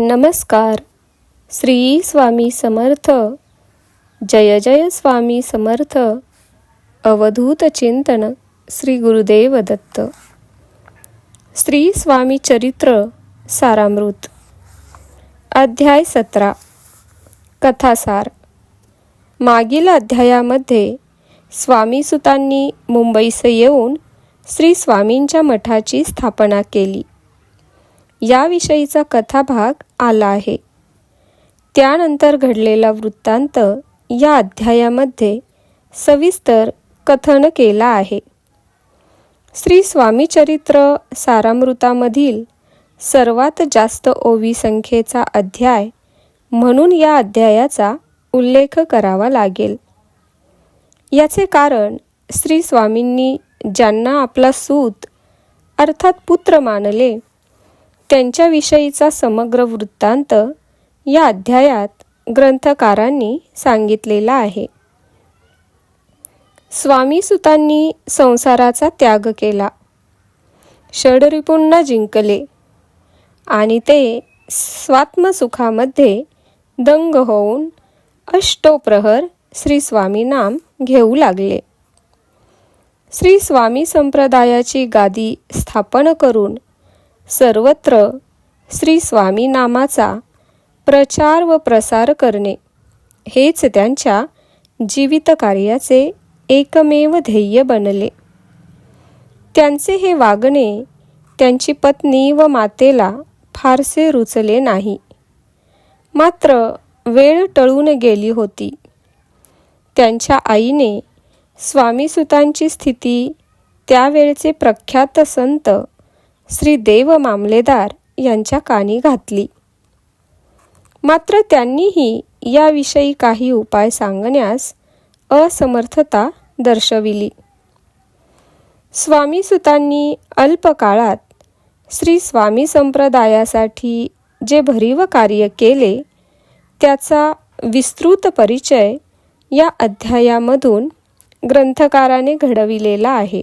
नमस्कार. श्री स्वामी समर्थ. जय जय स्वामी समर्थ. अवधूत चिंतन श्री गुरुदेव दत्त. श्री स्वामी चरित्र सारामृत. अध्याय सतरा. कथासार. मागील अध्यायामध्ये स्वामीसुतांनी मुंबईस येऊन श्री स्वामींच्या मठाची स्थापना केली. याविषयीचा कथाभाग आला आहे. त्यानंतर घडलेला वृत्तांत या अध्यायामध्ये सविस्तर कथन केला आहे. श्री स्वामी चरित्र सारामृतामधील सर्वात जास्त ओवी संख्येचा अध्याय म्हणून या अध्यायाचा उल्लेख करावा लागेल. याचे कारण श्री स्वामींनी ज्यांना आपला सूत अर्थात पुत्र मानले त्यांच्याविषयीचा समग्र वृत्तांत या अध्यायात ग्रंथकारांनी सांगितलेला आहे. स्वामीसुतांनी संसाराचा त्याग केला. षडरिपुंना जिंकले आणि ते स्वात्मसुखामध्ये दंग होऊन अष्टोप्रहर श्री स्वामी नाम घेऊ लागले. श्री स्वामी संप्रदायाची गादी स्थापन करून सर्वत्र श्री स्वामी नामाचा प्रचार व प्रसार करणे. हेच त्यांच्या जीवित कार्याचे एकमेव ध्येय बनले. त्यांचे हे वागणे त्यांची पत्नी व मातेला फारसे रुचले नाही. मात्र वेळ टळून गेली होती. त्यांच्या आईने स्वामीसुतांची स्थिती त्यावेळचे प्रख्यात संत श्री देव मामलेदार यांच्या कानी घातली. मात्र त्यांनीही याविषयी काही उपाय सांगण्यास असमर्थता दर्शविली. स्वामीसुतांनी अल्पकाळात श्री स्वामी संप्रदायासाठी जे भरीव कार्य केले त्याचा विस्तृत परिचय या अध्यायामधून ग्रंथकाराने घडविलेला आहे.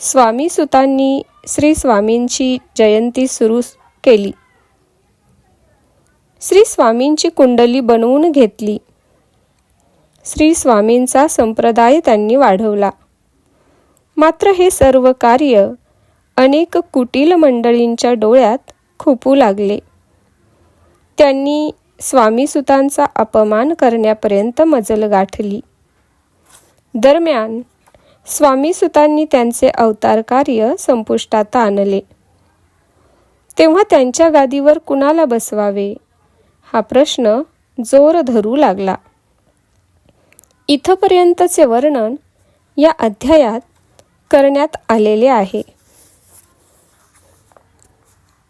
स्वामीसुतांनी श्री स्वामींची जयंती सुरू केली. श्री स्वामींची कुंडली बनवून घेतली. श्री स्वामींचा संप्रदाय त्यांनी वाढवला. मात्र हे सर्व कार्य अनेक कुटील मंडळींच्या डोळ्यात खुपू लागले. त्यांनी स्वामीसुतांचा अपमान करण्यापर्यंत मजल गाठली. दरम्यान स्वामीसुतांनी त्यांचे अवतार कार्य संपुष्टात आणले. तेव्हा त्यांच्या गादीवर कुणाला बसवावे? हा प्रश्न जोर धरू लागला. इथपर्यंतचे वर्णन या अध्यायात करण्यात आलेले आहे.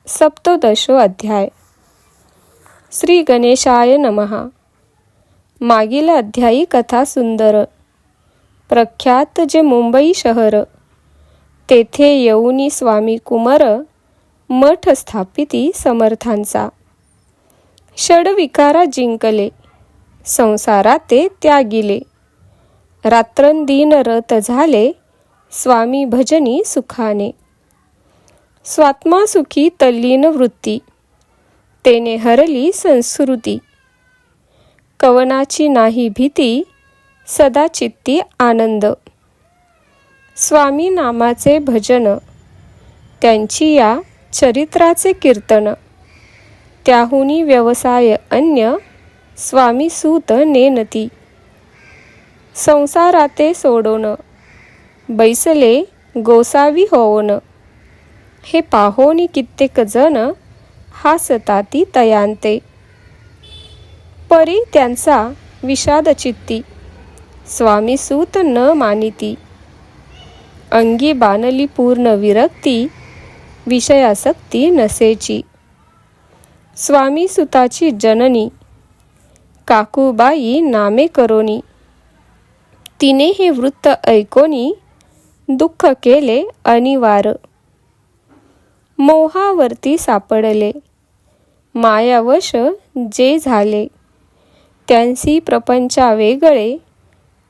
सप्तदशो अध्याय. श्री गणेशाय नमहा मागील अध्यायी कथा सुंदर प्रख्यात जे मुंबई शहर तेथे येऊनी स्वामी कुमार मठ स्थापिती समर्थांचा. षडविकारा जिंकले संसारात ते त्यागिले. रात्रंदिन रत झाले स्वामी भजनी सुखाने. स्वात्मा सुखी तल्लीन वृत्ती तेने हरली संस्कृती. कवनाची नाही भीती सदाचित्ती आनंद. स्वामी नामाचे भजन त्यांची या चरित्राचे कीर्तन. त्याहुनी व्यवसाय अन्य स्वामी सूत नेनती. संसाराते सोडोन बैसले गोसावी होवन. हे पाहोनी कित्येक जण हासताती तयांते. परी त्यांचा विषादचित्ती. स्वामी सूत न मानिती. अंगी बानली पूर्ण विरक्ती विषयासक्ती नसेची. स्वामी सुताची जननी काकूबाई नामे करोनी. तिने हे वृत्त ऐकोनी दुःख केले अनिवार. मोहावरती सापडले. मायावश जे झाले त्यांसी प्रपंचा वेगळे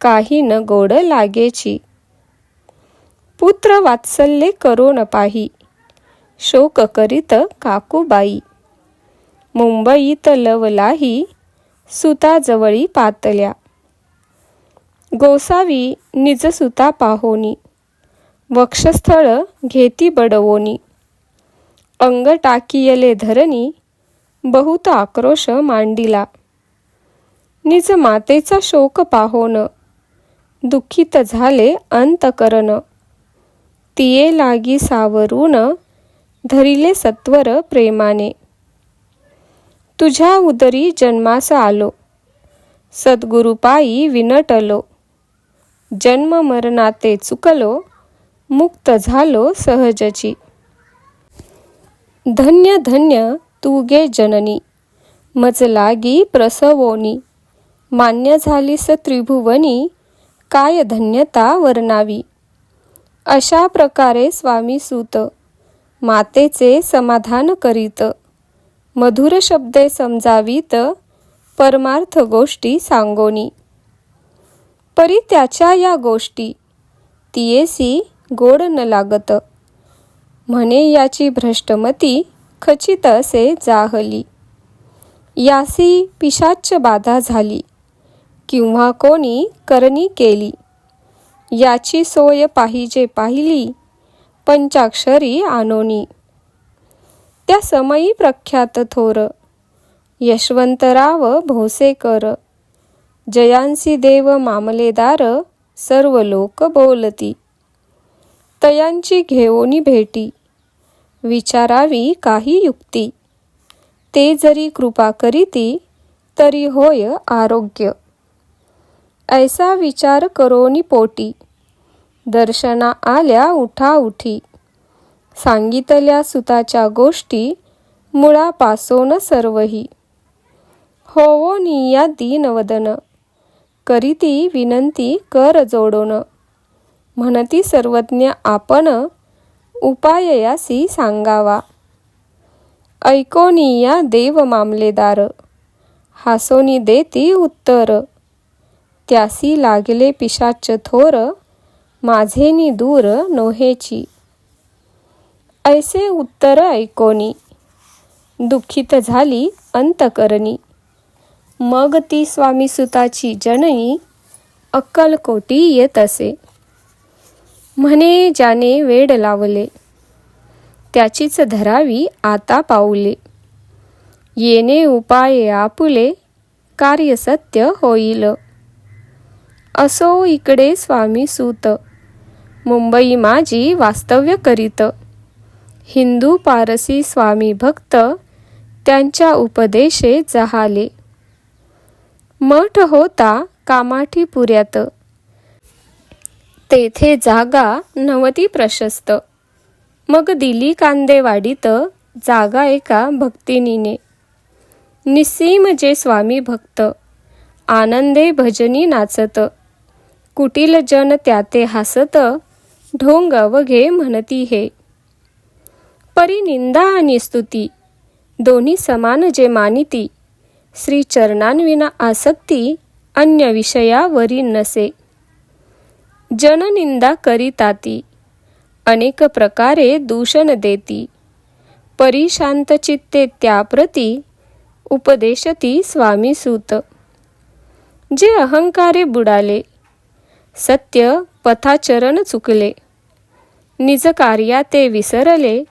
काही न गोड लागेची. पुत्र वात्सल्ये करो न पाही. शोक करीत काकूबाई. मुंबईत लवलाही सुताजवळी पातल्या. गोसावी निज सुता पाहोनी. वक्षस्थळ घेती बडवोनी. अंग टाकियले धरणी बहुत आक्रोश मांडिला. निज मातेचा शोक पाहोन. दुःखित झाले अंतकरण. तिये लागी सावरून धरिले सत्वर प्रेमाने. तुझ्या उदरी जन्मास आलो. सद्गुरुपायी विनटलो. जन्म मरणाते चुकलो मुक्त झालो सहजची. धन्य धन्य तू गे जननी मज लागी प्रसवोनी. मान्य झालीस त्रिभुवनी काय धन्यता वर्णावी अशा प्रकारे स्वामी सूत मातेचे समाधान करीत मधुर शब्दे समजावीत परमार्थ गोष्टी सांगोनी. परी त्याच्या या गोष्टी तियेसी गोड न लागत. म्हणे याची भ्रष्टमती खचित असे जाहली. यासी पिशाच्च बाधा झाली किंवा कोणी करणी केली. याची सोय पाहिजे पाहिली. पंचाक्षरी आनोनी त्या समयी प्रख्यात थोर. यशवंतराव भोसेकर. जयांसी देव मामलेदार सर्व लोक बोलती. तयांची घेऊनी भेटी. विचारावी काही युक्ती. ते जरी कृपा करीती तरी होय आरोग्य. ऐसा विचार करोनी पोटी दर्शना आल्या उठा उठी. सांगितल्या सुताच्या गोष्टी मुळापासोन सर्वही. होवो निया दीनवदन करीती विनंती कर जोडोन. म्हणती सर्वज्ञ आपण उपाययासी सांगावा. ऐकोनिया देव मामलेदार. हासोनी देती उत्तर. त्यासी लागले पिशाच थोर माझेनी दूर नोहेची. ऐसे उत्तर ऐकोनी दुःखित झाली अंतकरणी. मग ती स्वामी सुताची जननी अक्कलकोटी येत असे. म्हणे ज्याने वेड लावले त्याचीच धरावी आता पाऊले. येणे उपाय आपुले कार्य सत्य होईल. असो इकडे स्वामी सूत. मुंबई माझी वास्तव्य करीत. हिंदू पारसी स्वामी भक्त त्यांच्या उपदेशे जहाले. मठ होता कामाठीपुऱ्यात तेथे जागा नवती प्रशस्त. मग दिली कांदेवाडीत जागा एका भक्तिनीने. निस्सीम जे स्वामी भक्त. आनंदे भजनी नाचत. कुटील जन त्याते हसत ढोंग अवघे म्हणती हे. परी निंदा आणि स्तुती दोन्ही समान जे मानिती श्री चरणांविना आसक्ती अन्य विषयावरी नसे. जननिंदा करीताती अनेक प्रकारे दूषण देती. परिशांत चित्ते त्याप्रती उपदेशती स्वामी सूत. जे अहंकारे बुडाले सत्य पथाचरण चुकले. निज कार्या ते विसरले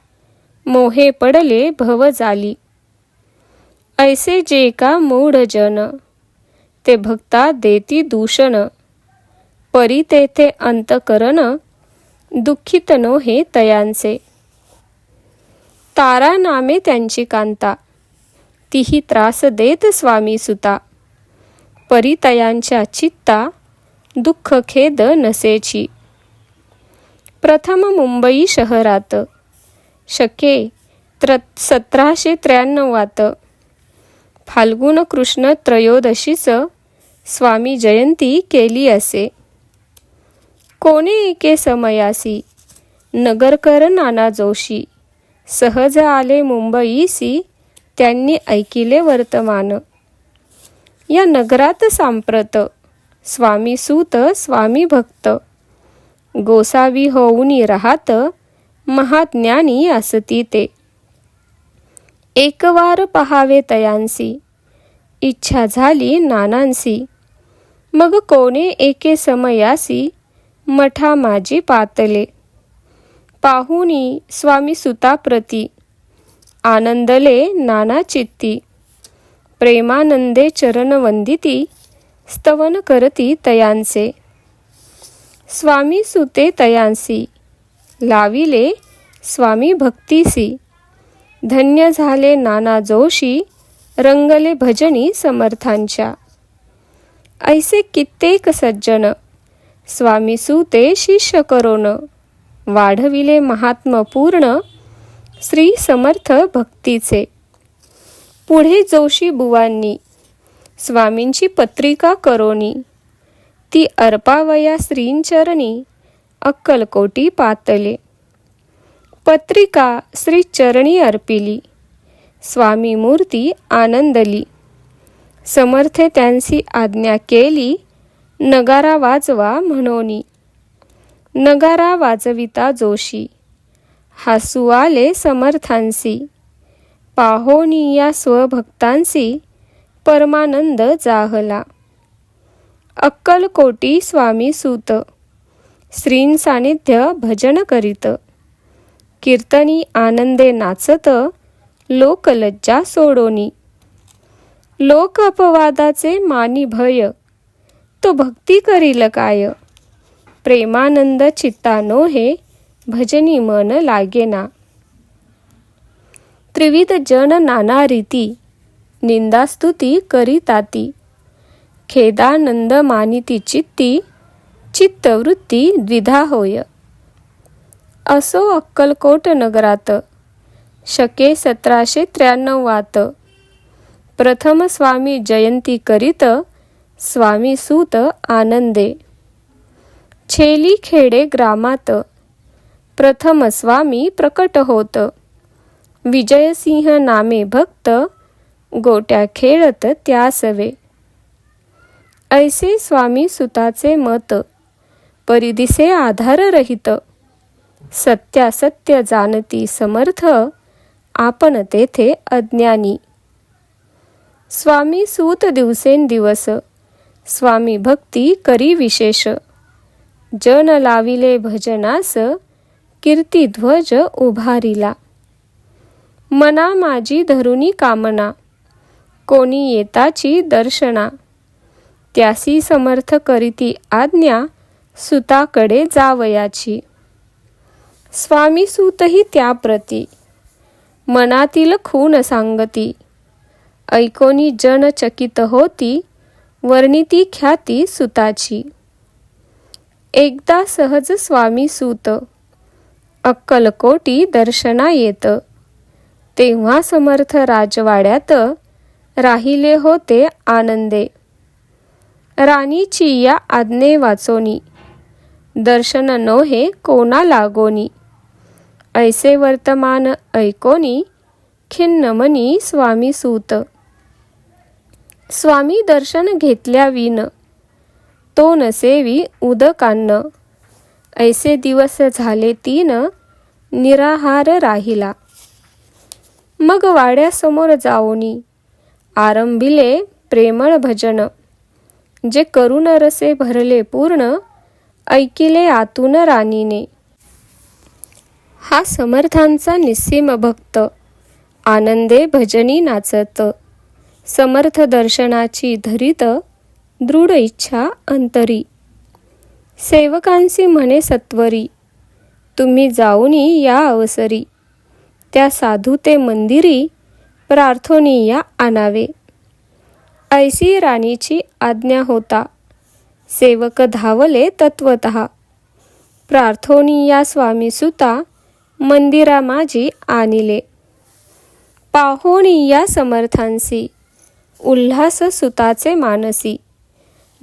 मोहे पडले भव जाली. ऐसे जे का मूढ जन ते भक्ता देती दूषण. परी तेथे अंतकरण दुःखित नो हे तयांचे. तारा नामे त्यांची कांता तीही त्रास देत स्वामी सुता. परितयांच्या चित्ता दुःख खेद नसेची. प्रथम मुंबई शहरात. शके त्र सतराशे त्र्याण्णवात. फाल्गुन कृष्ण त्रयोदशीच स्वामी जयंती केली असे. कोणी एके समयासी? नगरकर नाना जोशी. सहज आले मुंबईसी त्यांनी ऐकिले वर्तमान. या नगरात सांप्रत. स्वामी सूत स्वामी भक्त. गोसावी होऊनी राहत महाज्ञानी असती ते. एकवार पहावे तयांसी. इच्छा झाली नानांसी. मग कोणे एके समयासी मठा माझी पातले. पाहुनी स्वामी सुताप्रती. आनंदले नाना चित्ती. प्रेमानंदे चरणवंदिती. स्तवन करती तयांचे. स्वामी सुते तयांसी. लाविले स्वामी भक्तीसी. धन्य झाले नाना जोशी रंगले भजनी समर्थांच्या. ऐसे कित्येक सज्जन स्वामी सुते शिष्य करोन. वाढविले महात्मपूर्ण श्री समर्थ भक्तीचे. पुढे जोशी बुवांनी स्वामींची पत्रिका करोनी. ती अर्पावया श्रींचरणी अक्कलकोटी पातले. पत्रिका श्री चरणी अर्पिली. स्वामी मूर्ती आनंदली. समर्थे त्यांची आज्ञा केली नगारा वाजवा म्हणोनी. नगारा वाजविता जोशी. हसू आले समर्थांसी पाहोनी या स्वभक्तांसी परमानंद जाहला. अक्कलकोटी स्वामी सूत. श्रीं सानिध्य भजन करीत. कीर्तनी आनंदे नाचत. लोकलज्जा सोडोनी. लोक अपवादाचे मानी भय. तो भक्ती करील काय? प्रेमानंद चित्तानो हे भजनी मन लागेना. त्रिविध जन नाना रीती. निंदास्तुती करीताती. खेदानंद मानिती चित्ती चित्तवृत्ती द्विधा होय. असो अक्कलकोट नगरात शके सतराशे त्र्याण्णवात प्रथम स्वामी जयंती करीत स्वामी सूत आनंदे. छेली खेडे ग्रामात प्रथम स्वामी प्रकट होत. विजयसिंह नामे भक्त गोट्या खेळत त्यासवे. ऐसे स्वामी सुताचे मत परिदिसे आधाररहित. सत्यासत्य जाणती समर्थ आपण तेथे अज्ञानी. स्वामी सूत दिवसेंदिवस स्वामी भक्ती करी विशेष. जन लाविले भजनास कीर्तिध्वज उभारिला. मना माझी धरुणी कामना कोणी येताची दर्शना. त्यासी समर्थ करीती आज्ञा सुताकडे जावयाची. स्वामी सूतही त्याप्रती मनातील खून सांगती. ऐकोनी जन चकित होती वर्णिती ख्याती सुताची. एकदा सहज स्वामी सूत अक्कलकोटी दर्शना येत. तेव्हा समर्थ राजवाड्यात राहिले होते आनंदे. राणीची या आज्ञे वाचोनी. दर्शन नोहे कोणा लागोनी. ऐसे वर्तमान ऐकोनी खिन्नमनी स्वामी सूत. स्वामी दर्शन घेतल्या विन. तो नसेवी उदकान्न. ऐसे दिवस झाले तीन निराहार राहिला. मग वाड्यासमोर जाओनी. आरंभिले प्रेमळ भजन. जे करुण रसे भरले पूर्ण ऐकिले आतून राणीने. हा समर्थांचा निस्सीम भक्त. आनंदे भजनी नाचत. समर्थ दर्शनाची धरित दृढ इच्छा अंतरी. सेवकांसी म्हणे सत्वरी तुम्ही जाऊनी या अवसरी. त्या साधू ते मंदिरी प्रार्थनीया आणावे. ऐसी राणीची आज्ञा होता. सेवक धावले तत्वत. प्रार्थनीया स्वामी सुता मंदिरा माझी आणिले. पाहोणीया समर्थांसी उल्हास सुताचे मानसी.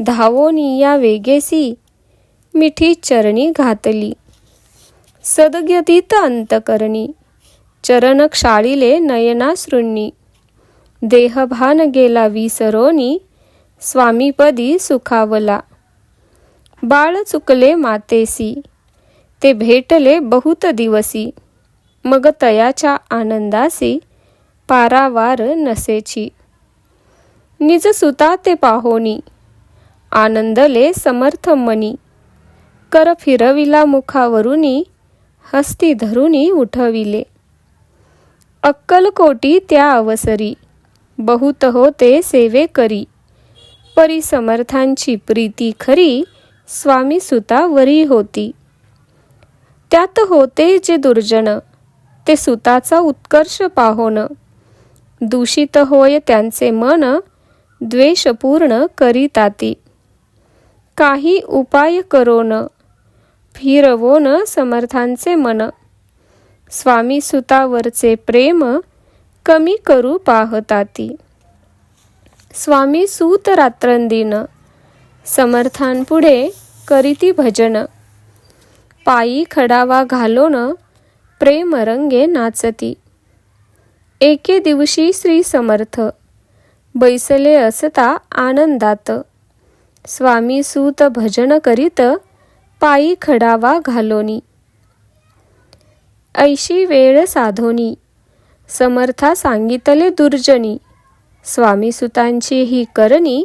धावोनिया वेगेसी मिठी चरणी घातली. सदगतीत अंतकरणी. चरण क्षाळीले नयनासृणी। देहभान गेला विसरोनी स्वामीपदी सुखावला। बाळ चुकले मातेसी ते भेटले बहुत दिवसी। मग तयाच्या आनंदासी पारावार नसेची। निज सुता ते पाहोनी आनंदले समर्थ मनी। कर फिरविला मुखावरुनी हस्ती धरुनी उठविले। अक्कलकोटी त्या अवसरी. बहुत होते सेवे करी. परी समर्थांची प्रीती खरी स्वामी सुतावरी होती. त्यात होते जे दुर्जन ते सुताचा उत्कर्ष पाहोन. दूषित होय त्यांचे मन द्वेषपूर्ण करीताती. काही उपाय करोन फिरवोन समर्थांचे मन. स्वामी सुतावरचे प्रेम कमी करू पाहताती. स्वामी सूत रात्रंदिन समर्थांपुढे करीती भजन. पायी खडावा घालोन प्रेमरंगे नाचती. एके दिवशी श्री समर्थ बैसले असता आनंदात. स्वामी सूत भजन करीत पायी खडावा घालोनी. ऐशी वेळ साधोनी. समर्था सांगितले दुर्जनी. स्वामीसुतांची ही करणी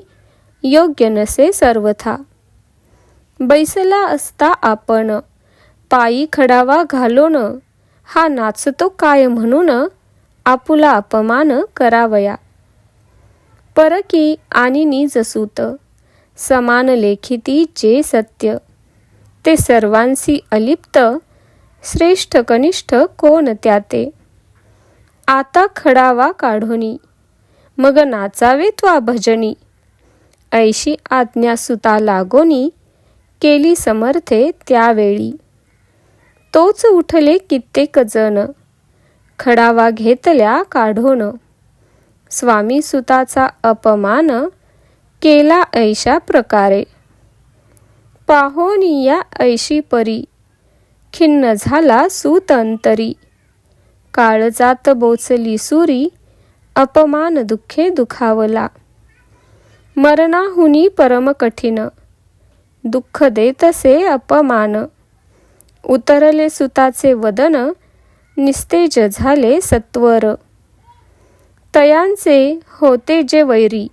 योग्य नसे सर्वथा. बैसला असता आपण पायी खडावा घालोन हा नाचतो काय म्हणून आपुला अपमान करावया. परकी आणि निजसूत समान लेखिती जे सत्य ते सर्वांसी अलिप्त श्रेष्ठ कनिष्ठ कोण त्याते? आता खडावा काढोनी मग नाचावे त्वा भजनी. ऐशी आज्ञा सुता लागोनी केली समर्थे त्यावेळी. तोच उठले कित्येक जण खडावा घेतल्या काढोन. स्वामी सुताचा अपमान केला ऐशा प्रकारे. पाहोनिया ऐशी परी खिन्न झाला सुतंतरी. अंतरी काळजात बोचली सुरी अपमान दुःखे दुखावला. मरणाहुनी परम कठीण दुःख देतसे अपमान. उतरले सुताचे वदन निस्तेज झाले सत्वर. तयांचे होते जे वैरी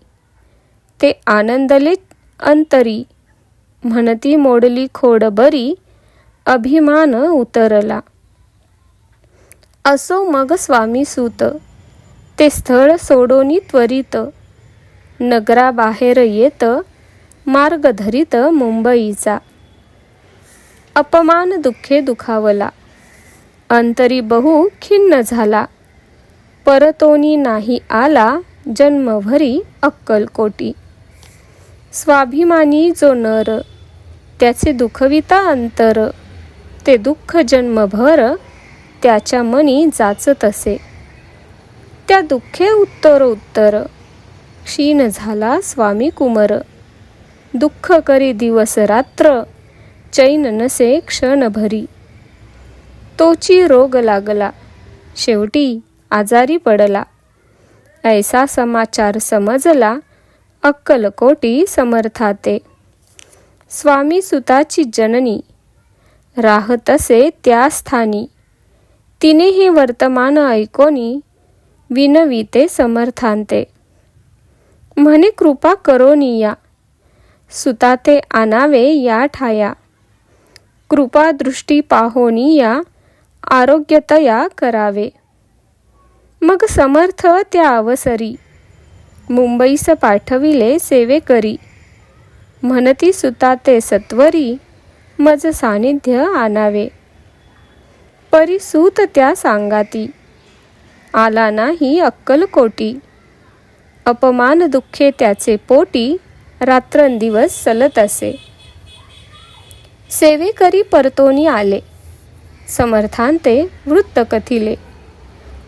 ते आनंदले अंतरी. म्हणती मोडली खोड बरी अभिमान उतरला. असो मग स्वामी सूत ते स्थळ सोडोनी त्वरित. नगराबाहेर येत मार्ग धरित मुंबईचा. अपमान दुःखे दुखावला. अंतरी बहु खिन्न झाला. परतोनी नाही आला जन्मभरी अक्कलकोटी. स्वाभिमानी जो नर त्याचे दुखविता अंतर. ते दुःख जन्मभर त्याच्या मनी जाचत असे. त्या दुःखे उत्तर उत्तर क्षीण झाला स्वामी कुमर. दुःख करी दिवस रात्र. चैन नसे क्षणभरी तोची रोग लागला. शेवटी आजारी पडला. ऐसा समाचार समजला अक्कलकोटी समर्थाते. स्वामी सुताची जननी राहतसे त्या स्थानी. तिने ही वर्तमान ऐकोनी विनविते समर्थांते. म्हणे कृपा करोनिया सुताते आणावे या ठाया. कृपा दृष्टी पाहोनिया आरोग्यतया करावे. मग समर्थ त्या अवसरी. मुंबईस पाठविले सेवे करी म्हणती सुताते सत्वरी मज सानिध्य आणावे. परिसूत त्या सांगाती. आला नाही अक्कलकोटी अपमान दुःखे त्याचे पोटी रात्रंदिवस सलत असे. सेवेकरी परतोनी आले. समर्थांते वृत्त कथिले.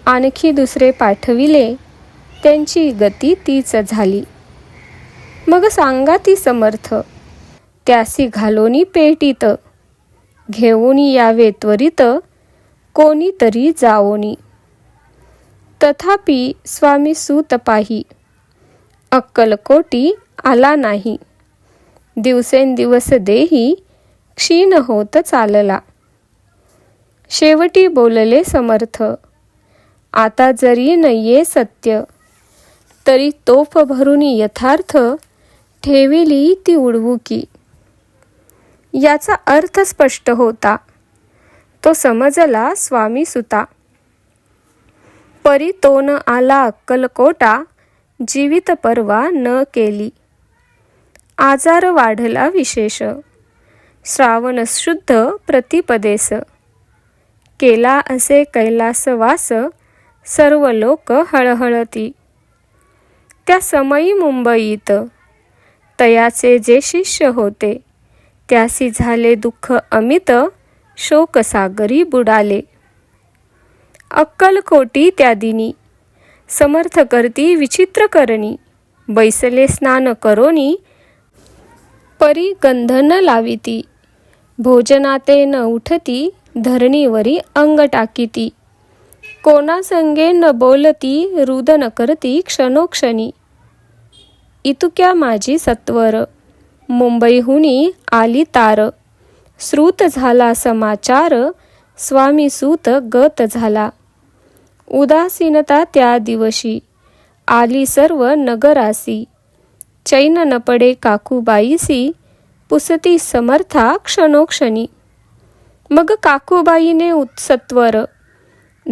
आणखी दुसरे पाठविले. त्यांची गती तीच झाली. मग सांगा ती समर्थ त्यासी घालोनी पेटीत. घेऊन यावे त्वरित कोणीतरी जाओनी तथापि स्वामी सुतपाही अक्कलकोटी आला नाही. दिवसेंदिवस देही क्षीण होत चालला. शेवटी बोलले समर्थ आता जरी नये सत्य तरी तोफ भरून यथार्थ ठेविली ती उडवुकी. याचा अर्थ स्पष्ट होता. तो समजला स्वामी सुता. परी तो न आला अक्कलकोटा जीवित परवा न केली. आजार वाढला विशेष. श्रावण शुद्ध प्रतिपदेस. केला असे कैलासवास सर्व लोक हळहळती. त्या समयी मुंबईत. तयाचे जे शिष्य होते. त्यासी झाले दुःख अमित शोकसागरी बुडाले. अक्कलकोटी त्या दिनी समर्थ करती विचित्र करणी बैसले स्नान करोनी परी गंधन लाविती. भोजनाते न उठती धरणीवरी अंग टाकीती. कोणासंगे न बोलती रुदन करती क्षणोक्षणी. इतुक्या माझी सत्वर. मुंबईहुनी आली तार. श्रुत झाला समाचार स्वामी सूत गत झाला. उदासीनता त्या दिवशी. आली सर्व नगरासी. चैन न पडे काकूबाईसी पुसती समर्था क्षणोक्षणी. मग काकूबाईने उत्सत्वर.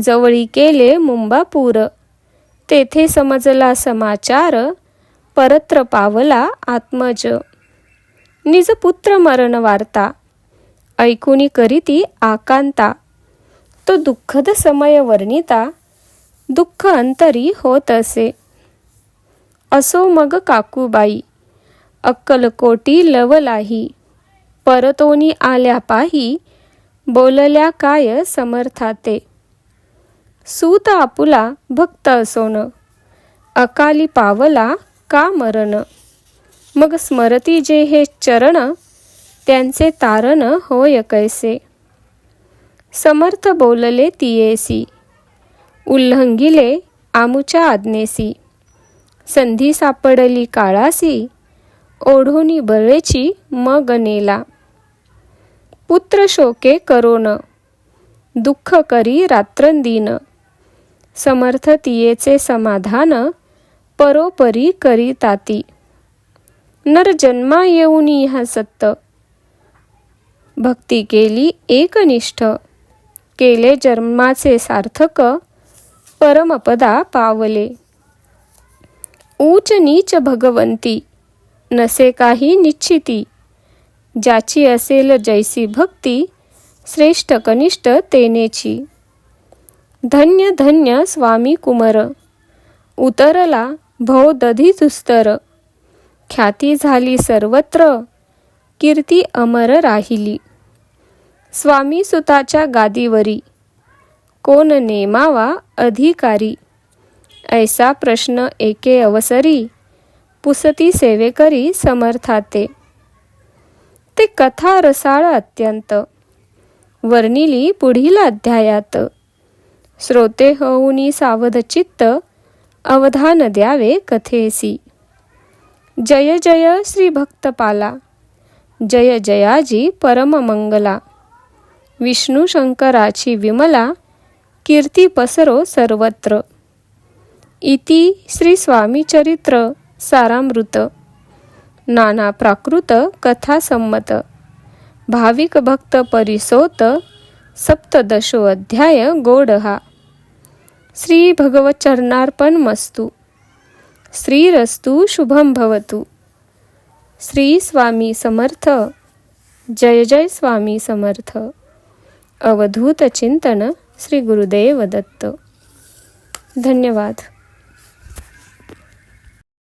जवळी केले मुंबापूर. तेथे समजला समाचार परत्र पावला आत्मज. निज पुत्र मरण वार्ता. ऐकुनी करीती आकांता. तो दुःखद समय वर्णिता. दुःख अंतरी होत असे. असो मग काकूबाई. अक्कलकोटी लवलाही परतोनी आल्या पाही. बोलल्या काय समर्थाते. सूत आपुला भक्त असोन. अकाली पावला का मरण. मग स्मरती जे हे चरण त्यांचे तारण होय कैसे? समर्थ बोलले तियेसी उल्लंघिले आमुच्या आज्ञेसी संधी सापडली काळासी ओढोनी बळेची मग नेला. पुत्र शोके करोन दुःख करी रात्रंदिन समर्थ तियेचे समाधान परोपरी करी ताती. नर जन्मा येऊन ह्या सत्त. भक्ती केली एकनिष्ठ. केले जन्माचे सार्थक परमपदा पावले. ऊच नीच भगवंती नसे काही निश्चिती. ज्याची असेल जैसी भक्ती श्रेष्ठ कनिष्ठ तेनेची. धन्य धन्य स्वामी कुमर. उतरला भव दधी तुस्तर ख्याती झाली सर्वत्र. कीर्ती अमर राहिली. स्वामी सुताच्या गादीवरी. कोण नेमावा अधिकारी. ऐसा प्रश्न एके अवसरी. पुसती सेवेकरी समर्थाते. ते कथा रसाळ अत्यंत. वर्णिली पुढील अध्यायात. श्रोते होऊनी सावधचित्त अवधान द्यावे कथेसी. जय जय श्री भक्तपाला. जय जयाजी परममंगला. विष्णू शंकराची विमला कीर्ती पसरो सर्वत्र. इति श्री स्वामी चरित्र सारामृत. नाना प्राकृत कथा संमत. भाविक भक्त परिसोत सप्तदशो अध्याय गोडहा. श्री भगवचरणार्पण मस्तू श्रीरस्तु शुभम भवतु। श्री स्वामी समर्थ। जय जय स्वामी समर्थ। अवधूत चिंतन श्री गुरुदेव दत्त। धन्यवाद।